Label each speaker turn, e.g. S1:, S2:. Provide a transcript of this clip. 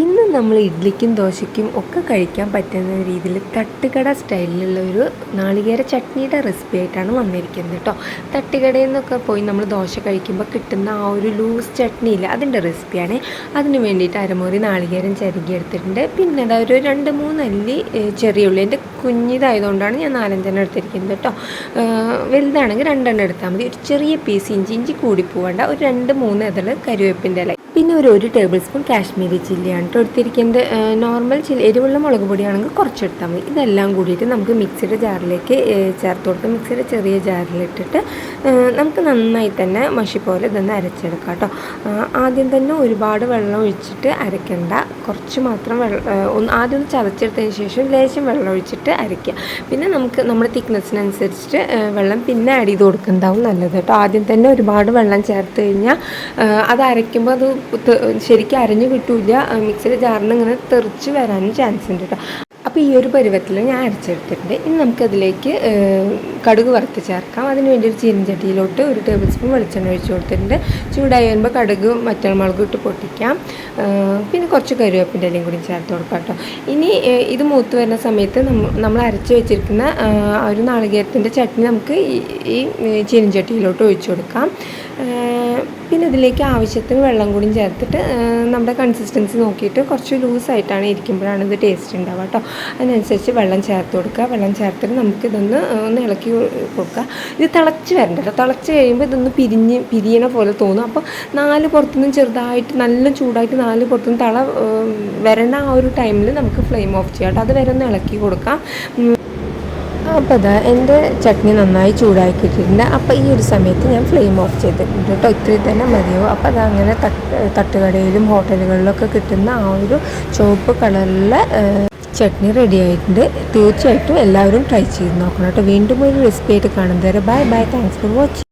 S1: ഇന്ന് നമ്മൾ ഇഡ്ലിക്കും ദോശയ്ക്കും ഒക്കെ കഴിക്കാൻ പറ്റുന്ന രീതിയിൽ തട്ടുകട സ്റ്റൈലിലുള്ള ഒരു നാളികേര ചട്നിയുടെ റെസിപ്പി ആയിട്ടാണ് വന്നിരിക്കുന്നത് കേട്ടോ തട്ടുകടയിൽ നിന്നൊക്കെ പോയി നമ്മൾ ദോശ കഴിക്കുമ്പോൾ കിട്ടുന്ന ആ ഒരു ലൂസ് ചട്നി ഇല്ല അതിന്റെ റെസിപ്പിയാണ് അതിന് വേണ്ടിയിട്ട് അരമുറി നാളികേരം ചരുകി എടുത്തിട്ടുണ്ട് പിന്നെ അതാ ഒരു രണ്ട് മൂന്ന് അല്ലി ചെറിയ ഉള്ളി. എന്റെ കുഞ്ഞിതായതുകൊണ്ടാണ് ഞാൻ നാലഞ്ചെണ്ണം എടുത്തിരിക്കുന്നത് കേട്ടോ വലുതാണെങ്കിൽ രണ്ടെണ്ണം എടുത്താൽ മതി. ഒരു ചെറിയ പീസ് ഇഞ്ചി ഇഞ്ചി കൂടി പോവേണ്ട. ഒരു രണ്ട് മൂന്ന് ഇതൾ കരുവേപ്പിന്റെ ഇല പിന്നെ ഒരു ഒരു ടേബിൾ സ്പൂൺ കാശ്മീരി ചില്ലിയാണ് കേട്ടോ എടുത്തിരിക്കുന്നത്. നോർമൽ ചില്ലി എരിവുള്ള മുളക് പൊടിയാണെങ്കിൽ കുറച്ചെടുത്താൽ മതി. ഇതെല്ലാം കൂടിയിട്ട് നമുക്ക് മിക്സിയുടെ ജാറിലേക്ക് ചേർത്ത് കൊടുത്ത് മിക്സിയുടെ ചെറിയ ജാറിലിട്ടിട്ട് നമുക്ക് നന്നായി തന്നെ മഷി പോലെ ഇതൊന്ന് അരച്ചെടുക്കാം കേട്ടോ ആദ്യം തന്നെ ഒരുപാട് വെള്ളം ഒഴിച്ചിട്ട് അരയ്ക്കണ്ട. കുറച്ച് മാത്രം വെള്ളം ഒന്ന് ആദ്യം ഒന്ന് ചതച്ചെടുത്തതിന് ശേഷം ലേശം വെള്ളം ഒഴിച്ചിട്ട് അരയ്ക്കുക. പിന്നെ നമുക്ക് നമ്മുടെ തിക്നെസ്സിനനുസരിച്ചിട്ട് വെള്ളം പിന്നെ ആഡ് ചെയ്ത് കൊടുക്കുന്നതാവും നല്ലത് കേട്ടോ ആദ്യം തന്നെ ഒരുപാട് വെള്ളം ചേർത്ത് കഴിഞ്ഞാൽ അത് അരയ്ക്കുമ്പോൾ അത് ശരിക്കും അരഞ്ഞു കിട്ടൂല മിക്സിയുടെ ജാറിൽ ഇങ്ങനെ തെറിച്ച് വരാനും ചാൻസ് ഉണ്ട് കേട്ടോ അപ്പോൾ ഈ ഒരു പരുവത്തിൽ ഞാൻ അരച്ചെടുത്തിട്ടുണ്ട്. ഇനി നമുക്കതിലേക്ക് കടുക് വറുത്ത് ചേർക്കാം. അതിന് വേണ്ടി ഒരു ചീനച്ചട്ടിയിലോട്ട് ഒരു ടേബിൾ സ്പൂൺ വെളിച്ചെണ്ണ ഒഴിച്ച് കൊടുത്തിട്ടുണ്ട്. ചൂടായി വരുമ്പോൾ കടുക് മറ്റൽമുളക് ഇട്ട് പൊട്ടിക്കാം. പിന്നെ കുറച്ച് കരുവേപ്പിന്റെ ഇലയും കൂടി ചേർത്ത് കൊടുക്കാം കേട്ടോ. ഇനി ഇത് മൂത്ത് വരുന്ന സമയത്ത് നമ്മൾ അരച്ച് വെച്ചിരിക്കുന്ന ഒരു നാളികേരത്തിന്റെ ചട്നി നമുക്ക് ഈ- ചീനച്ചട്ടിയിലോട്ട് ഒഴിച്ചു കൊടുക്കാം. പിന്നെ ഇതിലേക്ക് ആവശ്യത്തിന് വെള്ളം കൂടി ചേർത്തിട്ട് നമ്മുടെ കൺസിസ്റ്റൻസി നോക്കിയിട്ട് കുറച്ച് ലൂസായിട്ടാണ് ഇരിക്കുമ്പോഴാണ് ഇത് ടേസ്റ്റ് ഉണ്ടാവുക കേട്ടോ. അതിനനുസരിച്ച് വെള്ളം ചേർത്ത് കൊടുക്കുക. വെള്ളം ചേർത്തിട്ട് നമുക്കിതൊന്ന് ഒന്ന് ഇളക്കി കൊടുക്കുക. ഇത് തിളച്ച് വരണ്ട കേട്ടോ. തിളച്ച് കഴിയുമ്പോൾ ഇതൊന്ന് പിരിഞ്ഞ് പിരിയണ പോലെ തോന്നും. അപ്പോൾ നാല് പുറത്തുനിന്ന് ചെറുതായിട്ട് നല്ല ചൂടായിട്ട് നാല് പുറത്തുനിന്ന് തള വരണ ആ ഒരു ടൈമിൽ നമുക്ക് ഫ്ലെയിം ഓഫ് ചെയ്യാം കേട്ടോ. അത് വരെ ഒന്ന് ഇളക്കി കൊടുക്കാം. അപ്പോൾ അതാ എന്റെ ചട്നി നന്നായി ചൂടാക്കിയിട്ടുണ്ട് അപ്പോൾ ഈ ഒരു സമയത്ത് ഞാൻ ഫ്ലെയിം ഓഫ് ചെയ്തിട്ടുണ്ട് കേട്ടോ. ഇത്രയും തന്നെ മതിയോ അപ്പോൾ അത് അങ്ങനെ തട്ട് തട്ടുകടയിലും ഹോട്ടലുകളിലൊക്കെ കിട്ടുന്ന ആ ഒരു ചുവപ്പ് കളറിലെ ചട്നി റെഡി ആയിട്ടുണ്ട്. തീർച്ചയായിട്ടും എല്ലാവരും ട്രൈ ചെയ്ത് നോക്കണം കേട്ടോ. വീണ്ടും ഒരു റെസിപ്പി ആയിട്ട് കാണുന്നത് വരെ bye bye thanks for watching